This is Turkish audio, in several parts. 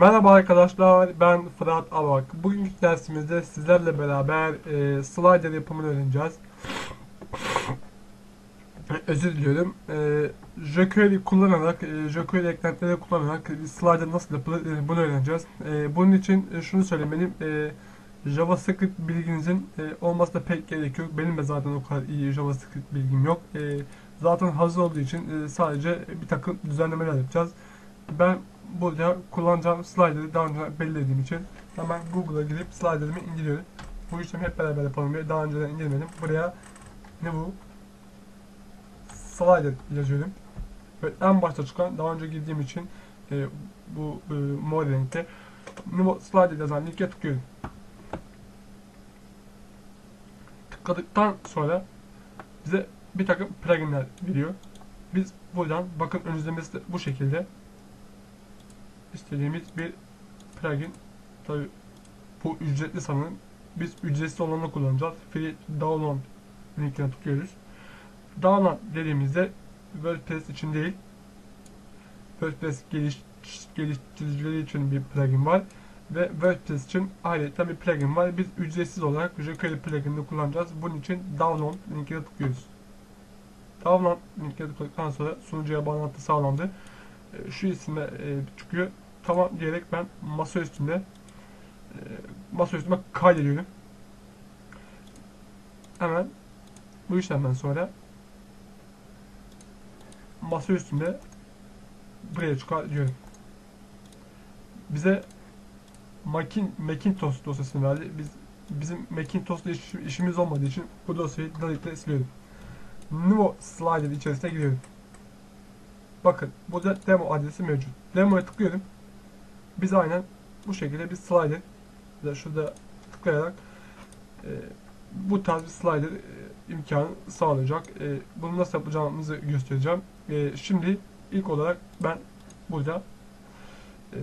Merhaba arkadaşlar, ben Fırat Avak. Bugünkü dersimizde sizlerle beraber e, slider yapımını öğreneceğiz. Özür diliyorum. E, jQuery kullanarak, e, jQuery eklentileri kullanarak slider nasıl yapılır e, bunu öğreneceğiz. E, bunun için e, şunu söylemeliyim. E, JavaScript bilginizin e, olması da pek gerek yok. Benim de zaten o kadar iyi JavaScript bilgim yok. E, zaten hazır olduğu için e, sadece bir takım düzenlemeler yapacağız. Ben burada kullanacağım slider'ı daha önce belirlediğim için hemen Google'a girip slider'ımı indiriyorum. Bu işlemi hep beraber yapalım. diye Daha önceden indirmedim. Buraya ne bu? Slider yazıyorum. Ve en başta çıkan daha önce girdiğim için e, bu e, mor renkte ne bu slider yazan linke tıklıyorum. Tıkladıktan sonra bize bir takım pluginler veriyor. Biz buradan bakın ön izlemesi de bu şekilde istediğimiz bir plugin. Tabi bu ücretli sanırım. Biz ücretsiz olanı kullanacağız. Free download linkine tıklıyoruz. Download dediğimizde WordPress için değil WordPress geliş, geliştiricileri için bir plugin var ve WordPress için ayrıca bir plugin var. Biz ücretsiz olarak jQuery pluginini kullanacağız. Bunun için download linkine tıklıyoruz. Download linkine tıkladıktan sonra sunucuya bağlantı sağlandı. E, Şu isme çıkıyor. Tamam diyerek ben masa üstünde e, masa üstüme kaydediyorum. Hemen bu işlemden sonra masa üstünde buraya çıkar diyorum. Bize Makin, Macintosh dosyasını verdi. Biz bizim Macintosh'la iş, işimiz olmadığı için bu dosyayı delete siliyorum. New Slider içerisine giriyorum. Bakın burada demo adresi mevcut. Demo'ya tıklıyorum. Biz aynen bu şekilde bir slider ya şurada tıklayarak e, bu tarz bir slider e, imkanı sağlayacak. E, bunu nasıl yapacağımızı göstereceğim. E, şimdi ilk olarak ben burada e,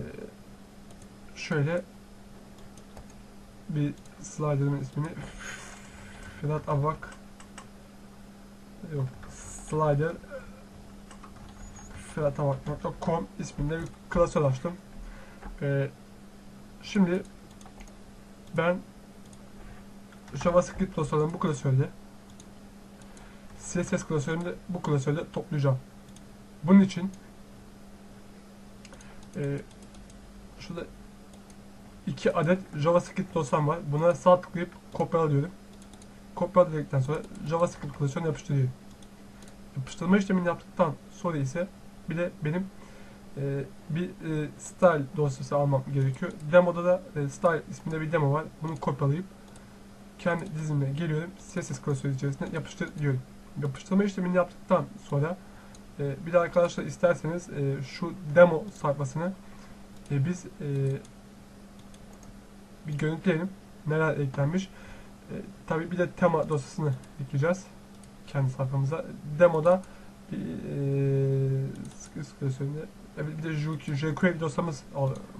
şöyle bir slider'ın ismini Fırat Avak yok slider fıratavak.com isminde bir klasör açtım. Ee, şimdi ben JavaScript dosyalarını bu klasörde CSS klasörünü de bu klasörde toplayacağım. Bunun için e, şurada iki adet JavaScript dosyam var. Buna sağ tıklayıp kopyalıyorum. Kopyaladıktan sonra JavaScript klasörüne yapıştırıyorum. Yapıştırma işlemini yaptıktan sonra ise bir de benim e, bir e, style dosyası almam gerekiyor. Demoda da e, style isminde bir demo var. Bunu kopyalayıp kendi dizime geliyorum. CSS klasörü içerisine yapıştır diyorum. Yapıştırma işlemini yaptıktan sonra e, bir de arkadaşlar isterseniz e, şu demo sayfasını e, biz e, bir görüntüleyelim. Neler eklenmiş. E, tabii bir de tema dosyasını ekleyeceğiz kendi sayfamıza. Demoda bir e, sıkı sıkı bir de jQuery dosyamız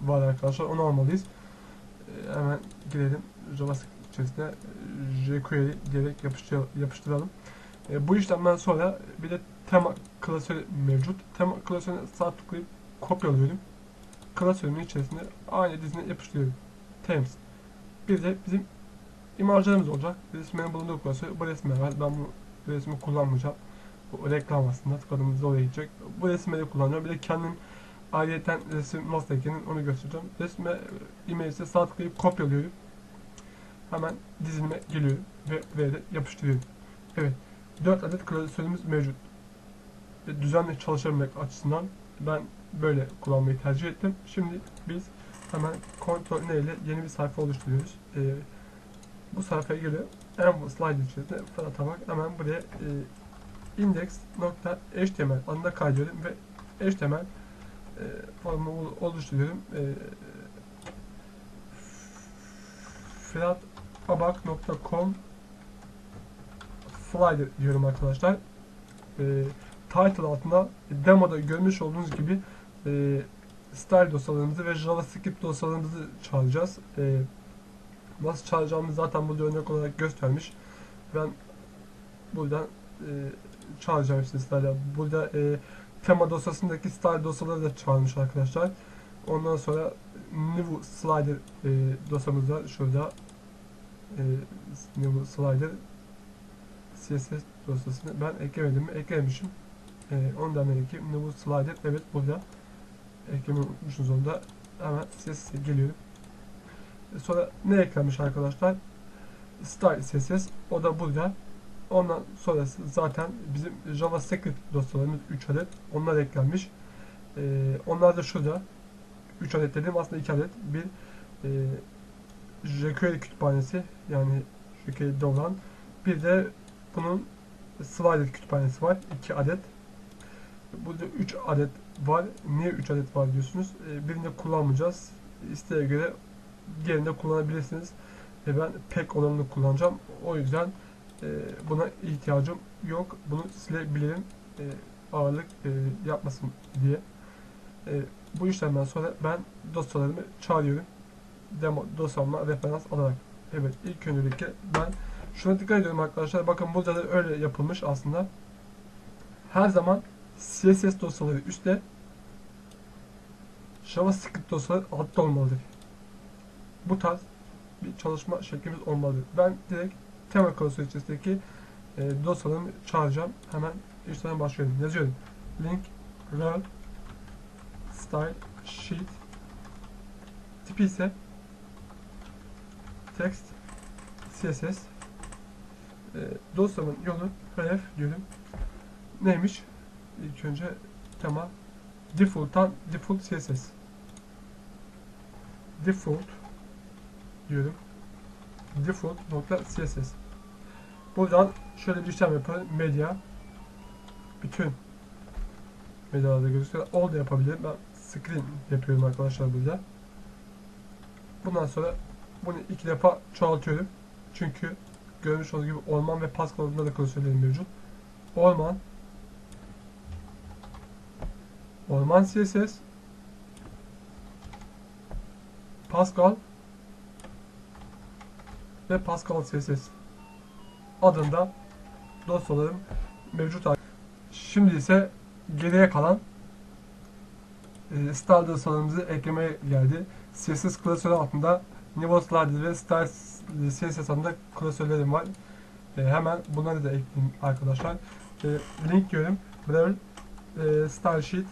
var arkadaşlar. Onu almalıyız. E, hemen girelim. JavaScript içerisine jQuery diyerek yapıştır, yapıştıralım. E, bu işlemden sonra bir de tema klasörü mevcut. Tema klasörüne sağ tıklayıp kopyalıyorum. Klasörümün içerisine aynı dizine yapıştırıyorum. Themes. Bir de bizim imajlarımız olacak. Resmin bulunduğu klasör. Bu resme var. Ben bu resmi kullanmayacağım. Reklam aslında tıkladığımızda oraya gidecek. Bu resmi kullanacağım. Bir de kendim ayrıyeten resim nasıl eklenir onu göstereceğim. Resme imajı sağ tıklayıp kopyalıyorum. Hemen dizilime geliyorum ve V'de yapıştırıyorum. Evet. 4 adet klasörümüz mevcut. Ve düzenli çalışabilmek açısından ben böyle kullanmayı tercih ettim. Şimdi biz hemen kontrol ne ile yeni bir sayfa oluşturuyoruz. Ee, bu sayfaya geliyor. En bu slide içerisinde Fırat'a bak. Hemen buraya e, index.html adında kaydediyorum ve html e, formu oluşturuyorum. E, fıratabak.com slider diyorum arkadaşlar. E, title altında demoda görmüş olduğunuz gibi e, style dosyalarımızı ve javascript dosyalarımızı çağıracağız. E, nasıl çağıracağımızı zaten burada örnek olarak göstermiş. Ben buradan e, çağıracağım işte sizlerle. Burada e, tema dosyasındaki style dosyaları da çağırmış arkadaşlar. Ondan sonra New Slider e, dosyamızda şurada e, New Slider CSS dosyasını ben eklemedim mi? Eklemişim. E, ondan belki New Slider evet burada eklemeyi unutmuşsunuz onu da hemen CSS'e geliyorum. E, sonra ne eklenmiş arkadaşlar? Style CSS o da burada. Ondan sonrası zaten bizim JavaScript dosyalarımız 3 adet. Onlar eklenmiş. Ee, onlar da şurada. 3 adet dedim aslında 2 adet. Bir e, jQuery kütüphanesi yani jQuery'de olan. Bir de bunun slider kütüphanesi var. 2 adet. Burada 3 adet var. Niye 3 adet var diyorsunuz. Ee, birini kullanmayacağız. İsteğe göre diğerini de kullanabilirsiniz. E ben pek olanını kullanacağım. O yüzden e, buna ihtiyacım yok. Bunu silebilirim. E, ağırlık e, yapmasın diye. E, bu işlemden sonra ben dosyalarımı çağırıyorum. Demo dosyamla referans alarak. Evet ilk öncelikle ben şuna dikkat ediyorum arkadaşlar. Bakın burada da öyle yapılmış aslında. Her zaman CSS dosyaları üstte JavaScript dosyaları altta olmalıdır. Bu tarz bir çalışma şeklimiz olmalı. Ben direkt tema klasörü içerisindeki e, dosyalarımı çağıracağım. Hemen işlemden başlıyorum. Yazıyorum. Link, rel, style, sheet. Tipi ise text, css. E, dosyamın yolu href diyorum. Neymiş? İlk önce tema default'tan default css. Default diyorum. Default.css Buradan şöyle bir işlem yapalım. Medya bütün medyalarda gözüküyor. All da yapabilirim. Ben screen yapıyorum arkadaşlar burada. Bundan sonra bunu iki defa çoğaltıyorum. Çünkü görmüş olduğunuz gibi orman ve Pascal adında da klasörlerim mevcut. Orman Orman CSS Pascal ve Pascal CSS adında dosyalarım mevcut. Şimdi ise geriye kalan e, Style dosyalarımızı eklemeye geldi. CSS klasörü altında Niveau Slider ve Style CSS adında klasörlerim var. E, hemen bunları da ekleyeyim arkadaşlar. E, link diyorum. Blur e, Style Sheet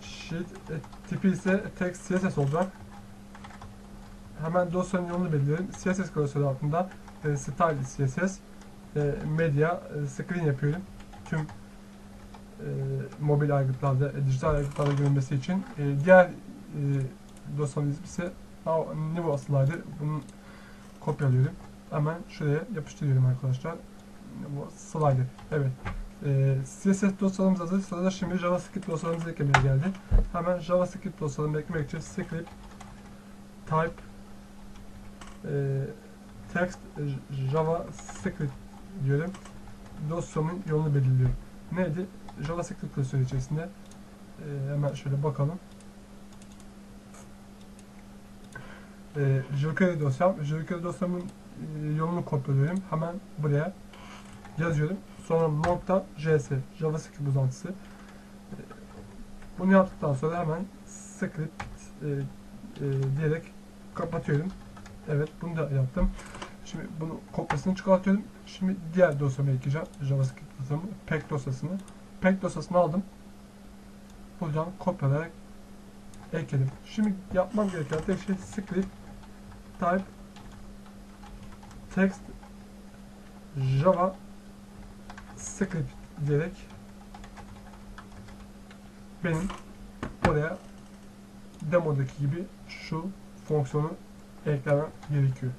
Sheet e, tipi ise text CSS olacak. Hemen dosyanın yolunu belirliyorum. CSS klasörü altında e, style CSS e, medya e, screen yapıyorum. Tüm e, mobil aygıtlarda, e, dijital aygıtlarda görünmesi için. Diğer e, dosyanın ismi ise Nivo Slider. Bunu kopyalıyorum. Hemen şuraya yapıştırıyorum arkadaşlar. Slider. Evet. CSS dosyalarımız hazır. Sırada şimdi JavaScript dosyalarımızı eklemeye geldi. Hemen JavaScript dosyalarını eklemek için script type text e, JavaScript diyorum. Dosyamın yolunu belirliyorum. Neydi? JavaScript klasörü içerisinde e, hemen şöyle bakalım. E, jQuery dosyam. jQuery dosyamın e, yolunu kopyalıyorum. Hemen buraya yazıyorum. Sonra nokta JS JavaScript uzantısı. E, bunu yaptıktan sonra hemen script e, e, diyerek kapatıyorum. Evet bunu da yaptım. Şimdi bunu kopyasını çıkartıyorum. Şimdi diğer dosyama ekleyeceğim. JavaScript dosyamı. Pack dosyasını. Pack dosyasını aldım. Buradan kopyalayarak ekledim. Şimdi yapmam gereken tek şey script type text java script diyerek benim oraya demodaki gibi şu fonksiyonu eklemem gerekiyor.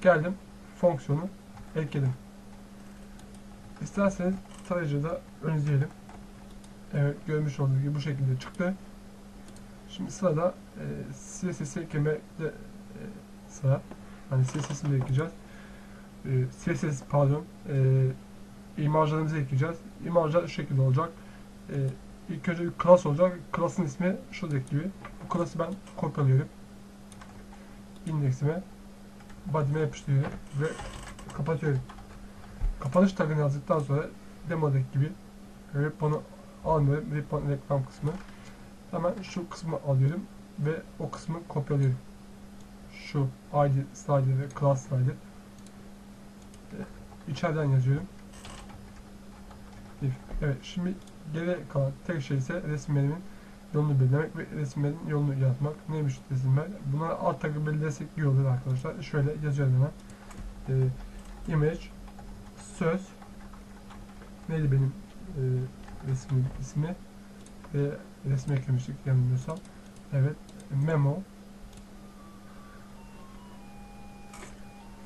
Geldim fonksiyonu ekledim. İsterseniz tarayıcıda önleyelim. Evet görmüş olduğunuz gibi bu şekilde çıktı. Şimdi sırada e, CSS eklemede e, sıra. Yani CSS'i de ekleyeceğiz. E, CSS pardon e, imajlarımızı ekleyeceğiz. İmajlar şu şekilde olacak. E, ilk önce bir class olacak. Class'ın ismi şuradaki gibi. Bu class'ı ben kopyalıyorum indeksime body'me yapıştırıyorum ve kapatıyorum. Kapanış tagını yazdıktan sonra demodaki gibi Ribbon'u almıyorum. Ribbon reklam kısmı. Hemen şu kısmı alıyorum ve o kısmı kopyalıyorum. Şu ID slider ve class slider. İçeriden yazıyorum. Evet şimdi geri kalan tek şey ise resimlerimin yolunu belirlemek ve resimlerin yolunu yazmak. Neymiş resimler? Bunlara alt tagı belirlesek iyi olur arkadaşlar. Şöyle yazıyorum hemen. Ee, image söz neydi benim e, resmin ismi ve resmi eklemiştik yanılmıyorsam. Evet. Memo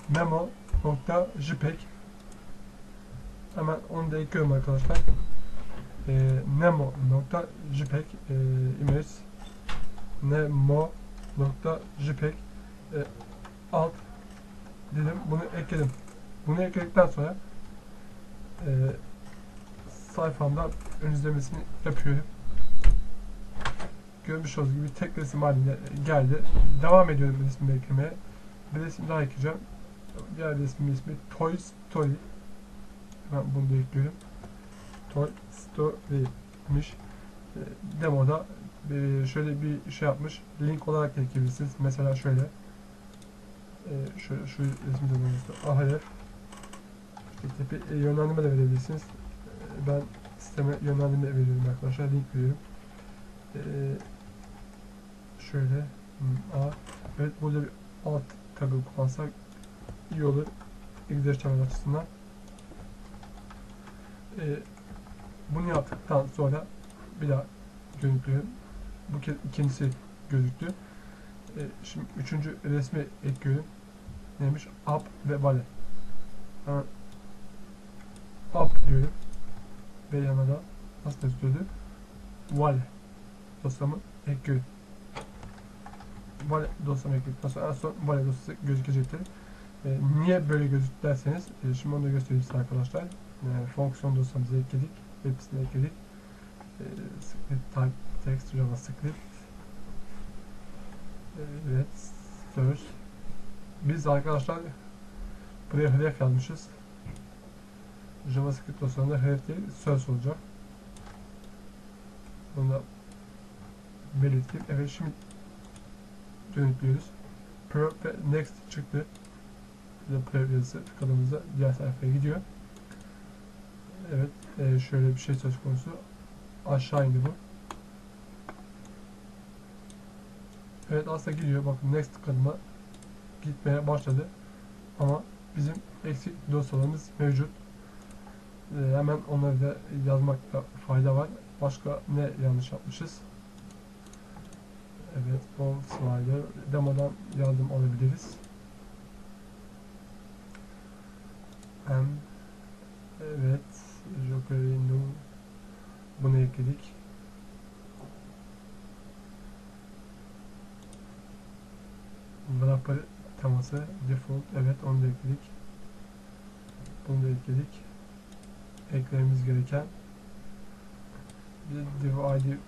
memo nokta jpeg hemen onu da ekliyorum arkadaşlar. E, nemo nokta jpeg e, image nemo nokta jpeg e, alt dedim bunu ekledim. Bunu ekledikten sonra e, sayfamda ön izlemesini yapıyorum. Görmüş olduğunuz gibi tek resim halinde geldi. Devam ediyorum resmi eklemeye. Bir resim daha ekleyeceğim. Diğer resmin ismi Toy Story. Ben bunu da ekliyorum. Toy Story'miş. E, demoda şöyle bir şey yapmış. Link olarak da ekleyebilirsiniz. Mesela şöyle. E, şöyle şu resmi de bulmuştu. Ahref. İşte e, yönlendirme de verebilirsiniz. Ben sisteme yönlendirme veriyorum arkadaşlar. Link veriyorum. Şöyle. A. Evet burada bir alt tagı kullansak iyi olur. Çevre açısından. E, bunu yaptıktan sonra bir daha görüntülüyorum. Bu kez ikincisi gözüktü. E, şimdi üçüncü resmi ekliyorum. Neymiş? Up ve Vale. Hemen up diyorum. Ve yanına da nasıl yazıyordu? Vale dosyamı ekliyorum. Vale dosyamı ekledikten sonra en son Vale dosyası gözükecektir. E, niye böyle gözüktü derseniz e, şimdi onu da göstereyim size arkadaşlar. E, fonksiyon dosyamızı ekledik. Hepsini ekledik. E, script type text javascript evet search biz arkadaşlar buraya href yazmışız. JavaScript dosyasında href değil söz olacak. Bunu da belirteyim. Evet şimdi dönütlüyoruz. Pro ve next çıktı. Bir de pro yazısı tıkladığımızda diğer sayfaya gidiyor. Evet e, şöyle bir şey söz konusu. Aşağı indi bu. Evet aslında gidiyor. Bakın next tıkladığımda gitmeye başladı. Ama bizim eksik dosyalarımız mevcut. Ee, hemen onları da yazmakta fayda var. Başka ne yanlış yapmışız? Evet, bol slider. Demodan yardım alabiliriz. Hem evet, Nu bunu ekledik. Wrapper teması default evet onu da ekledik. Bunu da ekledik. Eklememiz gereken bir div id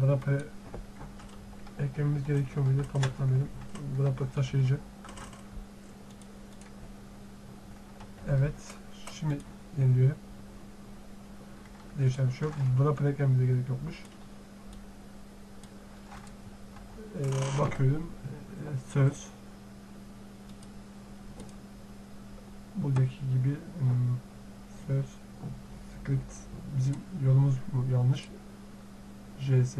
wrapper eklememiz gerekiyor muydu tam hatırlamıyorum. Wrapper taşıyıcı. Evet. Şimdi yeniliyorum. Değişen bir şey yok. Wrapper eklememize gerek yokmuş. Ee, bakıyorum. Ee, söz buradaki gibi hmm, söz script bizim yolumuz mu yanlış JS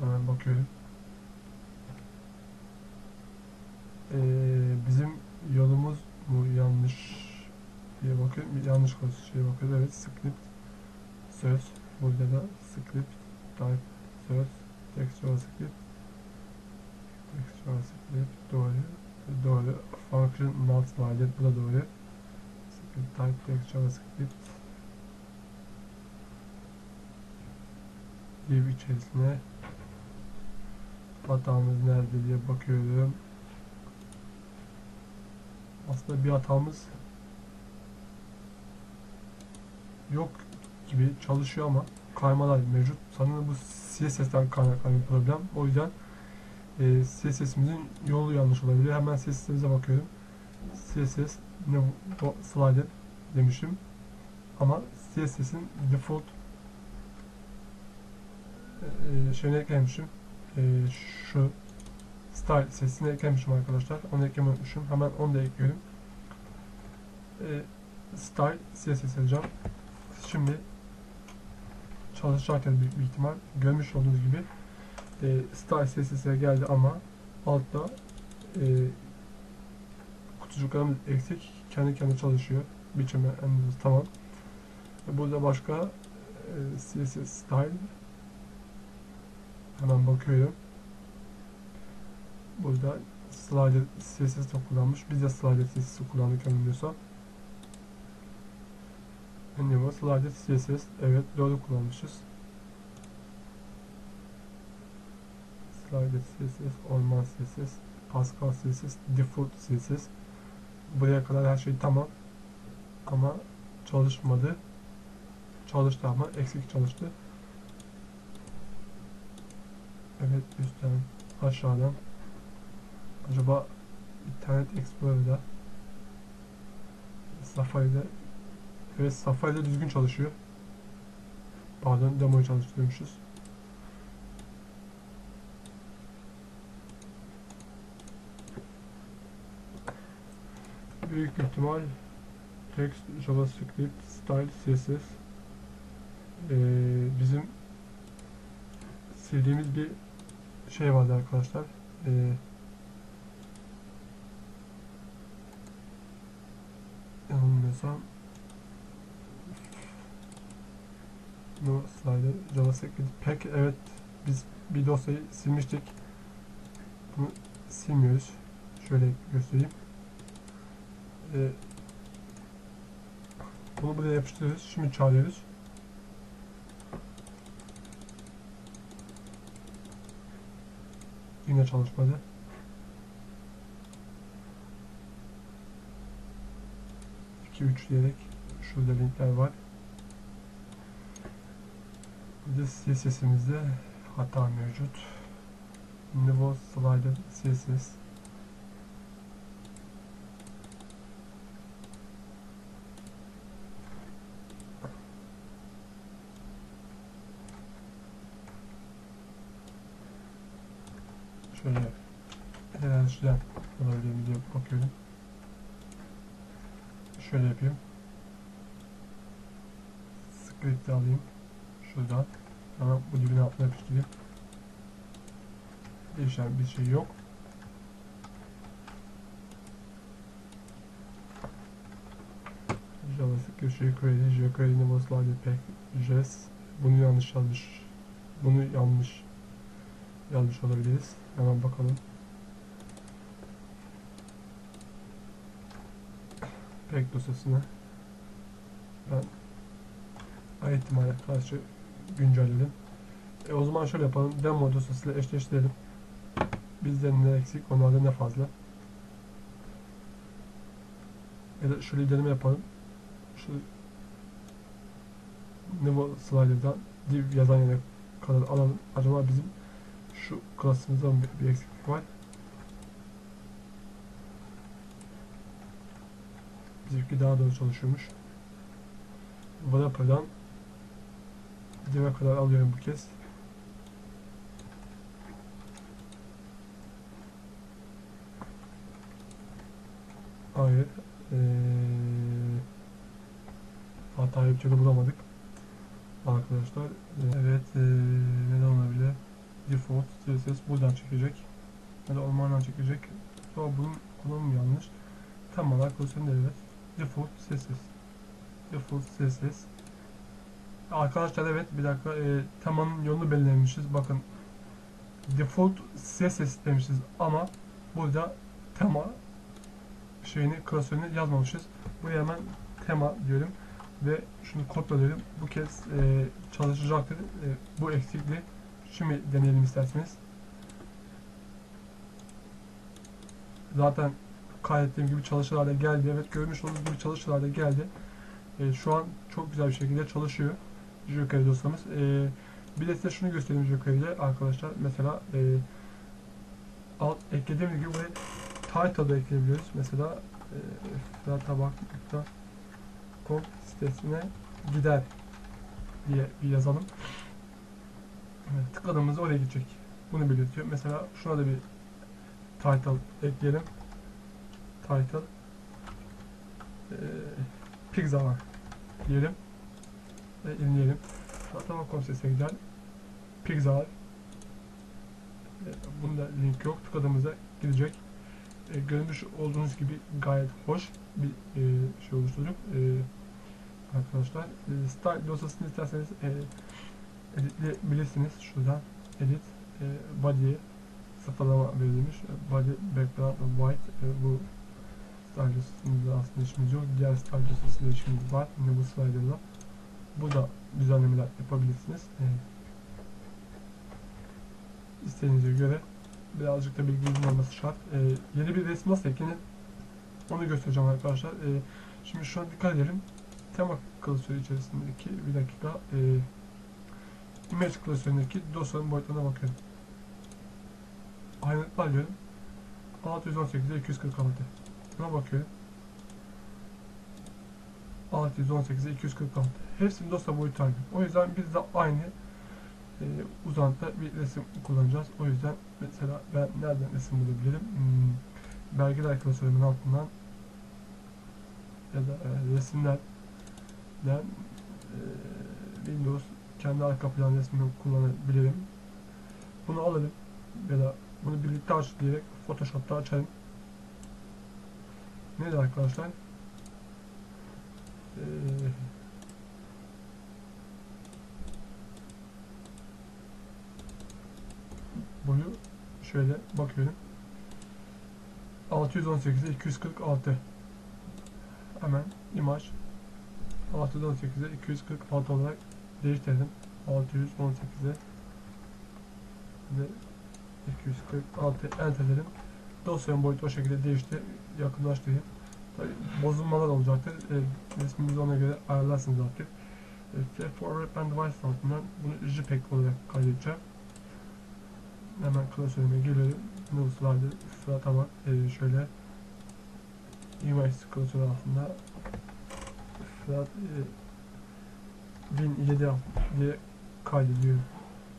hemen bakıyorum ee, bizim yolumuz mu yanlış diye bakıyorum yanlış şeye bakıyoruz evet script söz burada da script type söz textual script textual script doğru doğru function not slider bu da doğru. Script type text javascript div içerisine hatamız nerede diye bakıyorum. Aslında bir hatamız yok gibi çalışıyor ama kaymalar mevcut sanırım bu CSS'den kaynaklanan bir problem o yüzden e, CSS'imizin yolu yanlış olabilir. Hemen CSS'imize bakıyorum. CSS ne bu slider demişim. Ama CSS'in default e, şeyini eklemişim. E, şu style sesini eklemişim arkadaşlar. Onu eklemeyi unutmuşum. Hemen onu da ekliyorum. E, style CSS yazacağım. Şimdi çalışırken büyük bir ihtimal görmüş olduğunuz gibi e, style CSS'e geldi ama altta e, kutucuklarımız eksik. Kendi kendine çalışıyor. Biçimi en tamam. Burada başka e, CSS style hemen bakıyorum. Burada slider CSS kullanmış. Biz de slider CSS kullandık yanılmıyorsam. Anyway, slider CSS evet doğru kullanmışız. Slider CSS, orman CSS, Pascal CSS, default CSS. Buraya kadar her şey tamam. Ama çalışmadı. Çalıştı ama eksik çalıştı. Evet üstten aşağıdan acaba internet Explorer'da Safari'de evet Safari'de düzgün çalışıyor. Pardon demoyu çalıştırıyormuşuz. Büyük ihtimal text JavaScript style CSS ee, bizim sildiğimiz bir şey vardı arkadaşlar. Ee, yanılmıyorsam no slider JavaScript pek evet biz bir dosyayı silmiştik. Bunu silmiyoruz. Şöyle göstereyim. Ee, bunu buraya yapıştırıyoruz. Şimdi çağırıyoruz. Yine çalışmadı. İki üç diyerek şurada linkler var. Bir de CSS'imizde hata mevcut. Niveau slider CSS Şöyle enerjiden olabilir diye bakıyorum. Şöyle yapayım. Script'i alayım. Şuradan. Tamam bu dibine altına yapıştırayım. Değişen bir şey yok. JavaScript jQuery, jQuery Niveau Slider Packages. Bunu yanlış yazmış. Bunu yanlış yazmış olabiliriz. Hemen bakalım. Pek dosyasını ben ihtimale karşı güncelledim. E o zaman şöyle yapalım. Demo dosyasıyla eşleştirelim. Bizden ne eksik, onlarda ne fazla. Ya da şöyle deneme yapalım. Şu Niveau slider'dan div yazan yere kadar alalım. Acaba bizim şu klasımızda mı bir, eksiklik var? Bizimki daha doğru çalışıyormuş. Wrapper'dan div'e kadar alıyorum bu kez. Hayır. Ee, bir türlü bulamadık. Arkadaşlar. Evet. Ee, neden olabilir? default CSS buradan çekecek. Ya da ormandan çekecek. Sonra bunun kullanımı yanlış. Tam olarak pozisyonu da evet. Default CSS. Default CSS. Arkadaşlar evet bir dakika e, temanın yolunu belirlemişiz. Bakın default CSS demişiz ama burada tema şeyini klasörünü yazmamışız. Buraya hemen tema diyorum ve şunu kodladım. Bu kez e, çalışacaktır. E, bu eksikliği Şimdi deneyelim isterseniz. Zaten kaydettiğim gibi çalışmalarda geldi. Evet görmüş olduğunuz gibi çalışmalarda geldi. E, şu an çok güzel bir şekilde çalışıyor. jQuery dosyamız. E, bir de size şunu göstereyim jQuery'de arkadaşlar. Mesela e, alt eklediğimiz gibi buraya title da ekleyebiliyoruz. Mesela e, databak.com sitesine gider diye bir yazalım. Evet, tıkladığımızda oraya gidecek. Bunu belirtiyor. Mesela şuna da bir title ekleyelim. Title ee, pizza var diyelim ve inleyelim. Konsese gel. Pizza var. Ee, bunda link yok. Tıkladığımızda gidecek. Ee, görmüş olduğunuz gibi gayet hoş bir e, şey oluşturduk. Ee, arkadaşlar. E, style dosyasını isterseniz e, editleyebilirsiniz. Şuradan edit e, body'ye sıfırlama verilmiş. E, Body background white e, bu style dosyasında aslında işimiz yok. Diğer style dosyasında işimiz var. Yine bu slider'la. Bu da düzenlemeler yapabilirsiniz. E, isteğinize göre birazcık da bilginizin olması şart. E, yeni bir resim nasıl eklenir onu göstereceğim arkadaşlar. E, şimdi şu an dikkat edelim. Tema klasörü içerisindeki bir dakika e, image klasöründeki dosyanın boyutlarına bakıyorum. Ayrıntılar diyorum. 618'e 246. Buna bakıyorum. 618'e 246. Hepsinin dosya boyutu aynı. O yüzden biz de aynı e, uzantıda bir resim kullanacağız. O yüzden mesela ben nereden resim bulabilirim? Hmm, belgeler klasörümün altından ya da e, resimlerden e, Windows kendi arka plan resmini kullanabilirim. Bunu alırım ya da bunu birlikte aç diyerek Photoshop'ta açarım. Neydi arkadaşlar? Ee, boyu şöyle bakıyorum. 618'e 246 hemen imaj 618'e 246 olarak değiştirdim. 618'e ve 246 enter dedim. Dosyanın boyutu o şekilde değişti. Yakınlaştırayım. Tabii bozulmalar olacaktır. E, resminizi ona göre ayarlarsınız artık. E, forward ben device altından bunu JPEG olarak kaydedeceğim. Hemen klasörüme geliyorum. Windows vardı. Fırat'a bak. E, şöyle image klasörü altında Fırat e, 1007 diye kaydediyorum.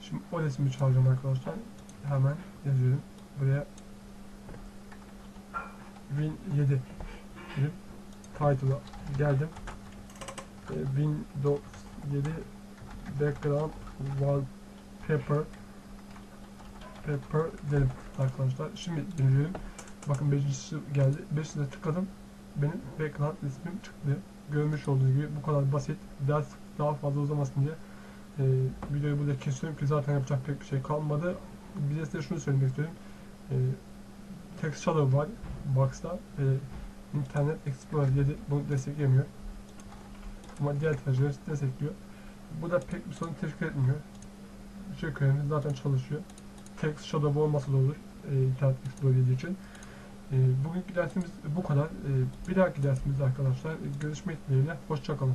Şimdi o resmi çağıracağım arkadaşlar. Hemen yazıyorum. Buraya 1007 dedim. Title'a geldim. E, Windows 7 background wallpaper paper dedim arkadaşlar. Şimdi deneyelim. Bakın 5. geldi. 5'ine tıkladım. Benim background ismim çıktı. Görmüş olduğunuz gibi bu kadar basit. Ders daha fazla uzamasın diye e, videoyu burada kesiyorum ki zaten yapacak pek bir şey kalmadı. Bir de size şunu söylemek istiyorum. E, text shadow var Box'ta. E, Internet Explorer 7 bunu desteklemiyor. Ama diğer tercihler destekliyor. Bu da pek bir sorun teşkil etmiyor. JQuery'miz zaten çalışıyor. Text shadow olmasa da olur. E, Internet 7 için. E, bugünkü dersimiz bu kadar. E, bir dahaki dersimizde arkadaşlar görüşmek dileğiyle. Hoşçakalın.